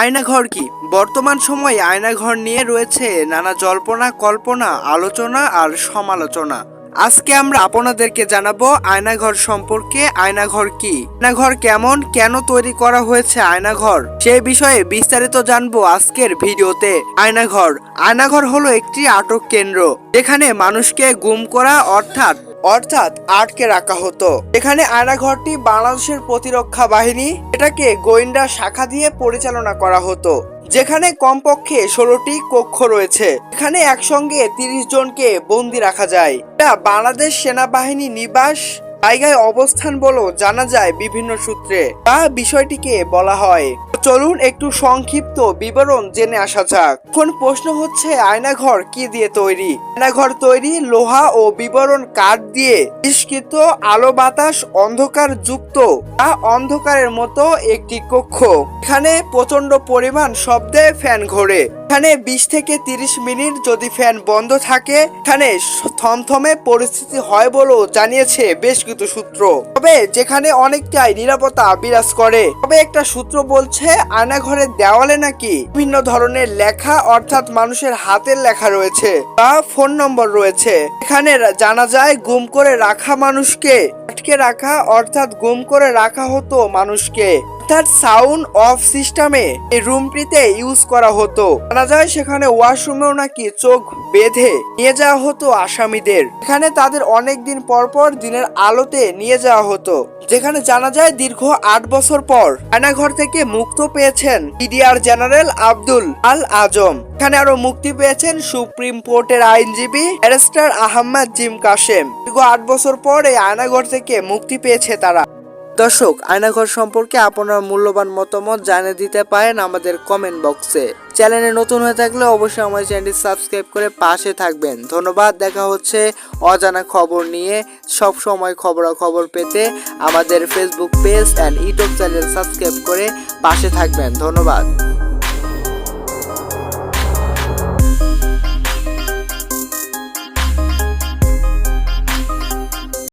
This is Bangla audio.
আয়নাঘর কি? বর্তমান সময়ে আয়নাঘর নিয়ে রয়েছে নানা জল্পনা, কল্পনা, আলোচনা আর সমালোচনা। আজকে আমরা আপনাদেরকে জানাব আয়নাঘর সম্পর্কে আয়নাঘর কি? আয়নাঘর কেমন, কেন তৈরি করা হয়েছে আয়নাঘর? সেই বিষয়ে বিস্তারিত জানব আজকের ভিডিওতে। আয়নাঘর আয়নাঘর হলো একটি আটক কেন্দ্র, যেখানে মানুষকে গুম করা অর্থাৎ অর্থাৎ আটকে রাখা হতো। এখানে আয়নাঘরটি বাংলাদেশের প্রতিরক্ষা বাহিনী, এটাকে গোয়েন্দা শাখা দিয়ে পরিচালনা করা হতো, যেখানে কমপক্ষে ষোলোটি কক্ষ রয়েছে। এখানে একসঙ্গে তিরিশ জনকে বন্দি রাখা যায়। এটা বাংলাদেশ সেনাবাহিনী নিবাস জায়গায় অবস্থান বলেও জানা যায় বিভিন্ন সূত্রে। বা বিষয়টিকে বলা হয়। চলুন একটু সংক্ষিপ্ত বিবরণ জেনে আসা যাক। এখন প্রশ্ন হচ্ছে, আয়নাঘর কি দিয়ে তৈরি? আয়নাঘর তৈরি লোহা ও বিবরণ কাঠ দিয়ে। নিষ্কৃত আলো বাতাস অন্ধকার যুক্ত। বা অন্ধকারের মতো একটি কক্ষ। এখানে প্রচণ্ড পরিমাণ শব্দে ফ্যান ঘোরে। এখানে বিশ থেকে তিরিশ মিনিট যদি ফ্যান বন্ধ থাকে, এখানে থমথমে পরিস্থিতি হয় বলেও জানিয়েছে বেশ কিছু সূত্র। তবে যেখানে অনেকটাই নিরাপত্তা বিরাজ করে। তবে একটা সূত্র বলছে, আয়নাঘরের দেওয়ালে নাকি বিভিন্ন ধরনের লেখা অর্থাৎ মানুষের হাতের লেখা রয়েছে বা ফোন নম্বর রয়েছে। এখানে জানা যায়, গুম করে রাখা মানুষকে, আটকে রাখা অর্থাৎ গুম করে রাখা হতো মানুষকে। অর্থাৎ সাউন্ড অফ সিস্টেমে এই রুমটিতে ইউজ করা হতো। জানা যায় সেখানে ওয়াশরুমেও নাকি চোখ বেঁধে নিয়ে যাওয়া হতো আসামিদের। এখানে তাদের অনেক দিন পর পর দিনের আলোতে নিয়ে যাওয়া হতো। যেখানে জানা যায় দীর্ঘ আট বছর পর আয়নাঘর থেকে মুক্ত পেয়েছেন বিডিআর জেনারেল আব্দুল আল আজম। এখানে আরও মুক্তি পেয়েছেন সুপ্রিম কোর্টের আইনজীবী ব্যারিস্টার আহমদ জিম কাশেম। দীর্ঘ আট বছর পর এই আয়নাঘর থেকে মুক্তি পেয়েছে তারা। দর্শক, আয়নাঘর সম্পর্কে আপনার মূল্যবান মতামত জানিয়ে দিতে পারেন আমাদের কমেন্ট বক্সে চ্যানেলে নতুন হয়ে থাকলে অবশ্যই আমার চ্যানেলটি সাবস্ক্রাইব করে পাশে থাকবেন। ধন্যবাদ, দেখা হচ্ছে অজানা খবর নিয়ে। সব সময় খবরাখবর পেতে আমাদের Facebook page and YouTube channel subscribe করে পাশে থাকবেন। ধন্যবাদ।